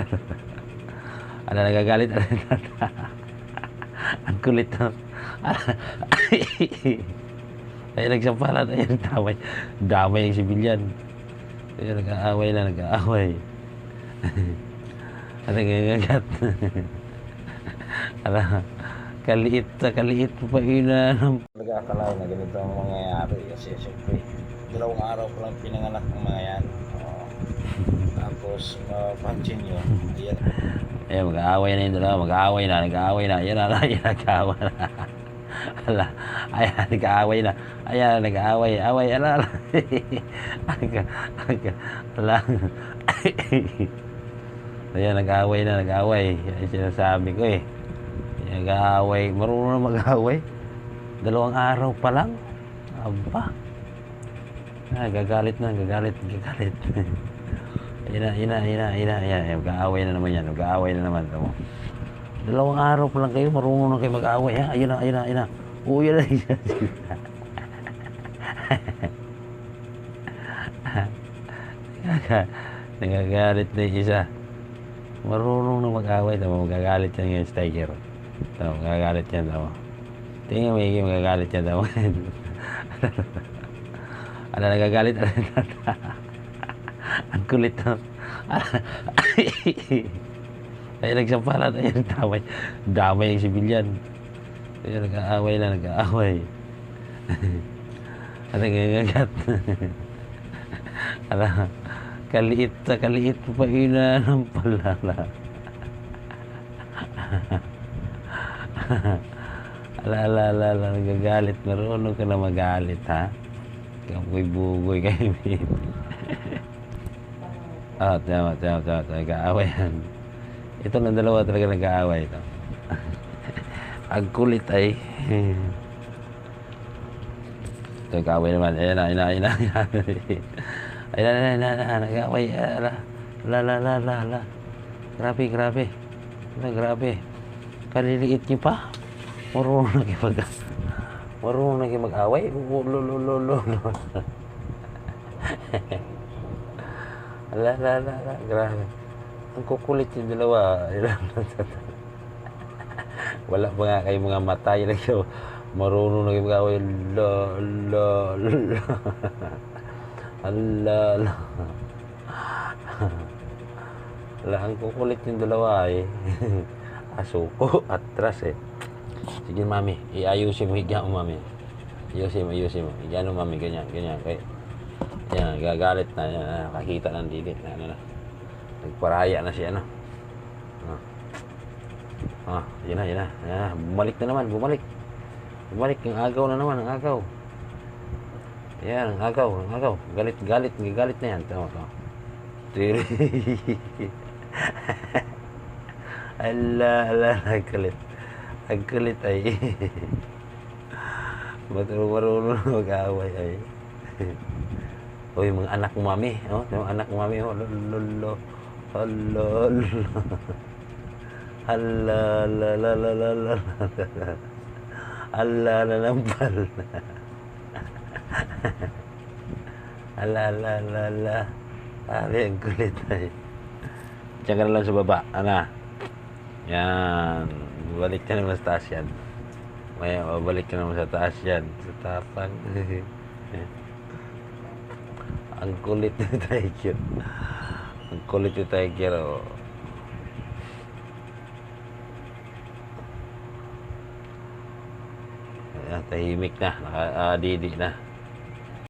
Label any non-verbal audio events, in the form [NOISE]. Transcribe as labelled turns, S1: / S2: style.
S1: [LAUGHS] ano nagagalit? [LAUGHS] Ang kulit no? Ay, nagsampalan. Ayun, damay. Damay yung sibilyan. Ayun, nag-aaway na, nag-aaway. [LAUGHS] Ano nagagagat? Ala, kaliit sa kaliit pa yun na. Nag-aakala na ganito ang mangyayari kasi siyempre, dalawang araw ko lang pinanganak ng mga yan. Tapos, mapansin nyo, ayan. Ayan, mag-aaway na yung dalawa, mag-aaway na, nag-aaway na, ayan na, [LAUGHS] ayan, nag-aaway na. Ala, ayan, nag-aaway na. Ayan, nag-aaway, away, ala, ala. Ala. Ayan, nag-aaway na, nag-aaway. Yan sinasabi ko eh. Nag-aaway, marunong na mag-aaway. Dalawang araw pa lang. Aba. Ah, gagalit na, gagalit, gagalit. [LAUGHS] Ina, ina, ina, ina, ina. Mag-aaway na naman yan, mag-aaway na naman. Tama. Dalawang araw pa lang kayo, marunong na kayo mag-aaway. Ha? Ayun na, ayun na, ayun na. Yan na. [LAUGHS] Nagagalit na yung isa. Marunong na mag-away. Tama, magagalit yan yung stiker. Tama, magagalit yan. Tama. Tingnan mo, magagalit yan. Tama. [LAUGHS] ano, nagagalit? Ang kulit no? Ay, nagsampalan. Ayun, damay. Damay yung sibilyan. Ayun, nag-aaway na, nag-aaway. [LAUGHS] ano, nagagagat? Ala, [LAUGHS] kaliit sa kaliit pa yun na ng palala. [LAUGHS] ala, ala, ala, ala, nagagalit. Marunong ka na magalit, ha? Kapoy bugoy kayo, Ah, tama, tama, tama, tama. Nag-aaway yan. Ito ng dalawa talaga nag-aaway ito. [LAUGHS] Ang kulit ay... Ito, [LAUGHS] nag-aaway naman. Ayan na, ayan na, ayan na. Ayan na, [LAUGHS] ayan na, ayan na, nag-aaway. Ala, la, la, la, la, la. Grabe, grabe. Ala, grabe. Kaliliit niyo pa. Marunong na kayo mag... Marunong na kayo mag-away. Lo. Ala, la, la, la. Grabe. Ang kukulit yung dalawa. Wala pa nga kayo mga mata. Yun lang yun. Marunong na kayo mag-away. La, la, la. Ala, la. Wala, ang kukulit yung dalawa eh. Asuko, atras eh. Sige, mami. Iayusin mo, higa mo, mami. Ayusin mo, ayusin mo. Higa mo, mami. Ganyan, ganyan. Kaya, yan, gagalit na. Yan, nakakita ng na ano na. Nagparaya na siya, ano. Ah, ah yun na, yun na. Ah, bumalik na naman, bumalik. Bumalik, yung agaw na naman, ang agaw. Yan, ang agaw, ang agaw. Galit, galit, galit na yan. Tama, tama. Tiri. [LAUGHS] ala, ala, nagkalit. Nagkalit ay. [LAUGHS] Marunong na mag-aaway ay. [LAUGHS] Yung mga anak mo mami, oh, yung anak mo mami, oh, lolo, hala, hala, la, la, la, la, la, hala, na nampal. [LAUGHS] Ala, ala, ala, ala. Sabi, ang kulit ay. Diyan ka na lang sa baba, ana. Yan. Balik ka naman sa taas yan. May babalik ka naman sa taas yan. Sa tapang. [LAUGHS] ang kulit ni Tiger. Ang kulit ni Tiger, oh. Ayan, tahimik na. Naka-didi na.